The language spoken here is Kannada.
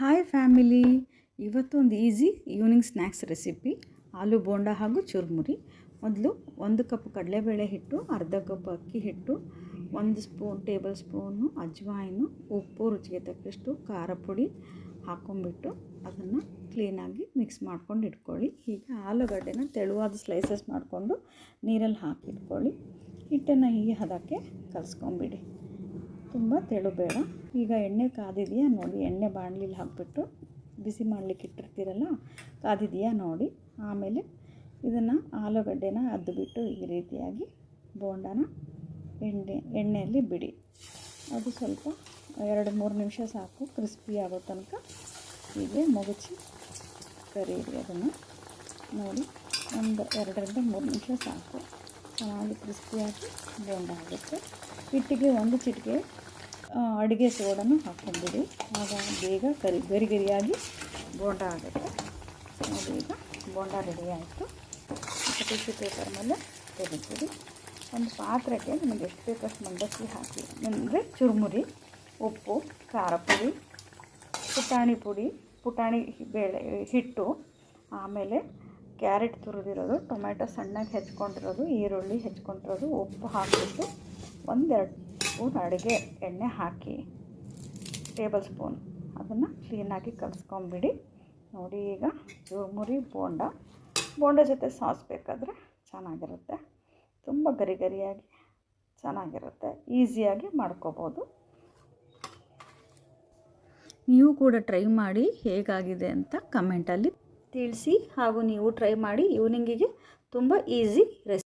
ಹಾಯ್ ಫ್ಯಾಮಿಲಿ ಇವತ್ತೊಂದು easy evening snacks recipe aloo bonda ಹಾಗೂ ಚುರುಮುರಿ. ಮೊದಲು ಒಂದು ಕಪ್ ಕಡಲೆಬೇಳೆ ಹಿಟ್ಟು, ಅರ್ಧ ಕಪ್ ಅಕ್ಕಿ ಹಿಟ್ಟು, ಒಂದು ಸ್ಪೂನ್ ಟೇಬಲ್ ಸ್ಪೂನು ಅಜ್ವಾಯಿನು, ಉಪ್ಪು, ರುಚಿಗೆ ತಕ್ಕಷ್ಟು ಖಾರ ಪುಡಿ ಹಾಕ್ಕೊಂಬಿಟ್ಟು ಅದನ್ನು ಕ್ಲೀನಾಗಿ ಮಿಕ್ಸ್ ಮಾಡ್ಕೊಂಡು ಇಟ್ಕೊಳ್ಳಿ. ಈಗ ಆಲೂಗಡ್ಡೆನ ತೆಳುವಾದ ಸ್ಲೈಸಸ್ ಮಾಡಿಕೊಂಡು ನೀರಲ್ಲಿ ಹಾಕಿಟ್ಕೊಳ್ಳಿ. ಹಿಟ್ಟನ್ನು ಹೀಗೆ ಹದಕ್ಕೆ ಕಲಿಸ್ಕೊಂಬಿಡಿ. ತುಂಬ ತೆಳು ಬೇಡ ಈಗ ಎಣ್ಣೆ ಕಾದಿದೆಯಾ ನೋಡಿ, ಎಣ್ಣೆ ಬಾಣಲಿಲಿ ಹಾಕಿಬಿಟ್ಟು ಬಿಸಿ ಮಾಡಲಿಕ್ಕೆ ಇಟ್ಟಿರ್ತೀರಲ್ಲ, ಕಾದಿದೆಯಾ ನೋಡಿ. ಆಮೇಲೆ ಇದನ್ನು ಆಲೂಗಡ್ಡೆನ ಅದ್ದು ಬಿಟ್ಟು ಈ ರೀತಿಯಾಗಿ ಬೋಂಡನ ಎಣ್ಣೆ, ಎಣ್ಣೆಯಲ್ಲಿ ಬಿಡಿ. ಅದು ಸ್ವಲ್ಪ ಎರಡು ಮೂರು ನಿಮಿಷ ಸಾಕು, ಕ್ರಿಸ್ಪಿ ಆಗೋ ತನಕ ಹೀಗೆ ಮುಗಿಸಿ ಕರೀರಿ ಅದನ್ನು. ನೋಡಿ, ಒಂದು ಎರಡರಿಂದ ಮೂರು ನಿಮಿಷ ಸಾಕು. ಚೆನ್ನಾಗಿ ಕ್ರಿಸ್ಪಿಯಾಗಿ ಬೋಂಡ ಆಗುತ್ತೆ. ಹಿಟ್ಟಿಗೆ ಒಂದು ಚಿಟಿಕೆ ಅಡುಗೆ ಸೋಡನ್ನು ಹಾಕ್ಕೊಂಡ್ಬಿಡಿ. ಆಗ ಬೇಗ ಕರಿ, ಗರಿ ಗರಿಯಾಗಿ ಬೋಂಡ ಆಗುತ್ತೆ. ಈಗ ಬೋಂಡ ರೆಡಿ ಆಯಿತು. ಟಿಶ್ಯೂ ಪೇಪರ್ ಮೇಲೆ ತೆಗಿತೀರಿ ಒಂದು ಪಾತ್ರೆಗೆ ನಿಮಗೆ ಎಷ್ಟು ಬೇಕಷ್ಟು ಮಂಡಕ್ಕಿ ಹಾಕಿ. ಅಂದರೆ ಚುರುಮುರಿ, ಉಪ್ಪು, ಖಾರ ಪುಡಿ, ಪುಟಾಣಿ ಪುಡಿ, ಪುಟಾಣಿ ಬೇಳೆ, ಹಿಟ್ಟು, ಆಮೇಲೆ ಕ್ಯಾರೆಟ್ ತುರಿದಿರೋದು ಟೊಮೆಟೊ ಸಣ್ಣಗೆ ಹೆಚ್ಕೊಂಡಿರೋದು, ಈರುಳ್ಳಿ ಹೆಚ್ಕೊಂಡಿರೋದು, ಉಪ್ಪು ಹಾಕಿಬಿಟ್ಟು ಒಂದೆರಡು ಸ್ಪೂನ್ ಅಡುಗೆ ಎಣ್ಣೆ ಹಾಕಿ, ಟೇಬಲ್ ಸ್ಪೂನ್ ಅದನ್ನು ಕ್ಲೀನಾಗಿ ಕಲಿಸ್ಕೊಂಬಿಡಿ. ನೋಡಿ ಈಗ ಚುರುಮುರಿ ಬೋಂಡ ಬೋಂಡ ಜೊತೆ ಸಾಸ್ ಬೇಕಾದರೆ ಚೆನ್ನಾಗಿರುತ್ತೆ. ತುಂಬ ಗರಿ ಗರಿಯಾಗಿ ಚೆನ್ನಾಗಿರುತ್ತೆ. ಈಸಿಯಾಗಿ ಮಾಡ್ಕೋಬೋದು. ನೀವು ಕೂಡ ಟ್ರೈ ಮಾಡಿ ಹೇಗಾಗಿದೆ ಅಂತ ಕಮೆಂಟಲ್ಲಿ ತಿಳಿಸಿ ಹಾಗೂ ನೀವು ಟ್ರೈ ಮಾಡಿ ಈವ್ನಿಂಗಿಗೆ ತುಂಬ ಈಸಿ ರೆಸಿ